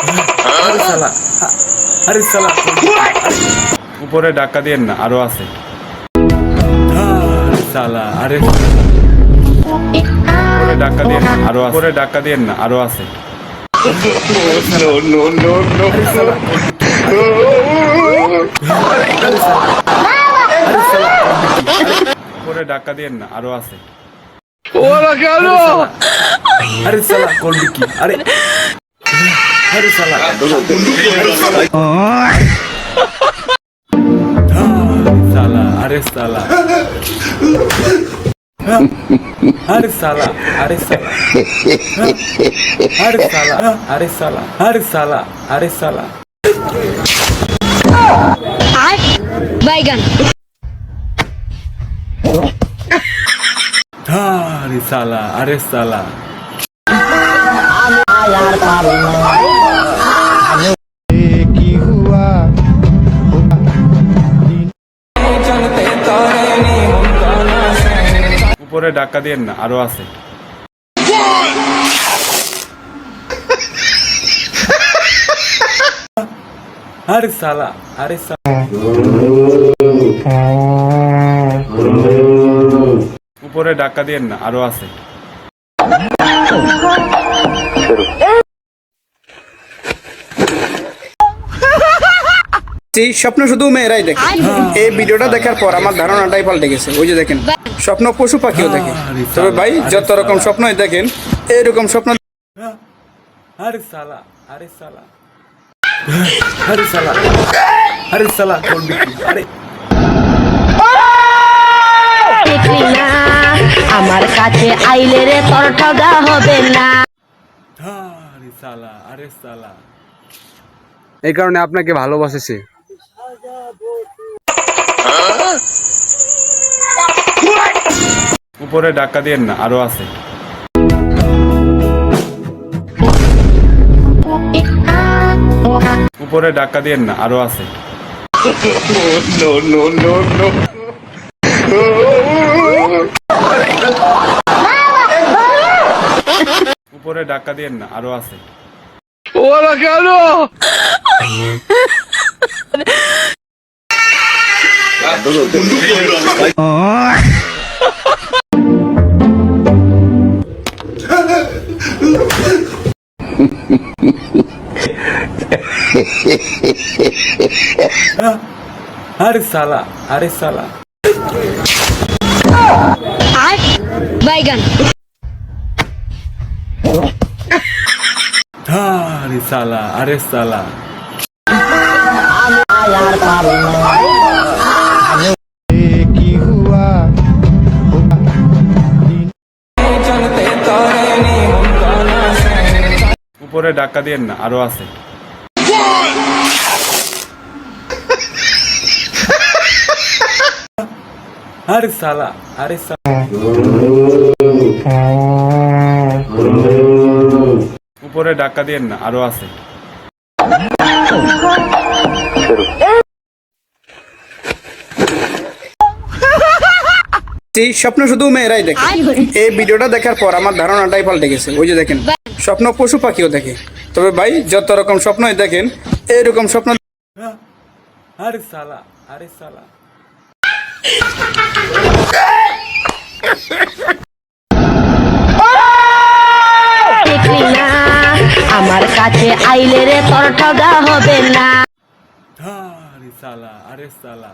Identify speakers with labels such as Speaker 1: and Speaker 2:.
Speaker 1: আরে সালা। আরে সালা। উপরে ডাক্কা দিয়েন না আরও আছে। সালা আরে। উপরে ডাক্কা দিয়েন না আরও আছে। উপরে ডাক্কা দিয়েন না আরও আছে। উপরে ডাক্কা দিয়েন না আরও আছে। আরে সালা করবি কি? আরে। আরে সালা সালা আরে সালা আরে সালা আরে সালা আরে সালা আরে সালা আরে সালা আরে সালা
Speaker 2: বাইগান
Speaker 1: আরে সালা উপরে ডাক্কা দিয়েন না, আরও আছে। আরে সালা, আরে উপরে ডাক্কা দিয়েন না, আরও আছে।
Speaker 3: সেই স্বপ্ন শুধু মেয়েরাই দেখে। এই ভিডিওটা দেখার পর আমার ধারণাটাই পাল্টে গেছে। ওই যে দেখেন স্বপ্ন পশু পাখিও দেখে। তবে ভাই যত রকম স্বপ্নই দেখেন এইরকম স্বপ্ন
Speaker 1: আরে সালা আরে সালা। আরে সালা আরে সালা করবি আরে।
Speaker 2: আমার কাছে আইলে রে তোর ঠগা হবে না।
Speaker 1: সালা আরে সালা।
Speaker 4: এই কারণে আপনাকে ভালোবাসেছে।
Speaker 1: উপরে ডাক্কা দিয়েন না আরও আছে। উপরে ডাক্কা দিয়েন না আরও আছে। উপরে ডাক্কা দিয়েন না আরও আছে। আরে সালা আরে সালা।
Speaker 2: বাইগান।
Speaker 1: আরে সালা আরে সালা উপরে ডাক্কা দিয়েন না আরও আছে। আরে সালা আরে সালা। উপরে ডাক্কা দিয়েন না আরও আছে।
Speaker 3: স্বপ্ন শুধু মেয়েরাই দেখে। এই ভিডিওটা দেখার পর আমার ধারণাটাই পাল্টে গেছে ওই যে দেখেন স্বপ্ন পশু পাখিও দেখে। তবে ভাই যত রকম স্বপ্নই দেখেন এইরকম স্বপ্ন
Speaker 1: আরে সালা আরে সালা।
Speaker 2: কাছে আইলে রে তোর ঠগা হবে না।
Speaker 1: আরে সালা আরে সালা।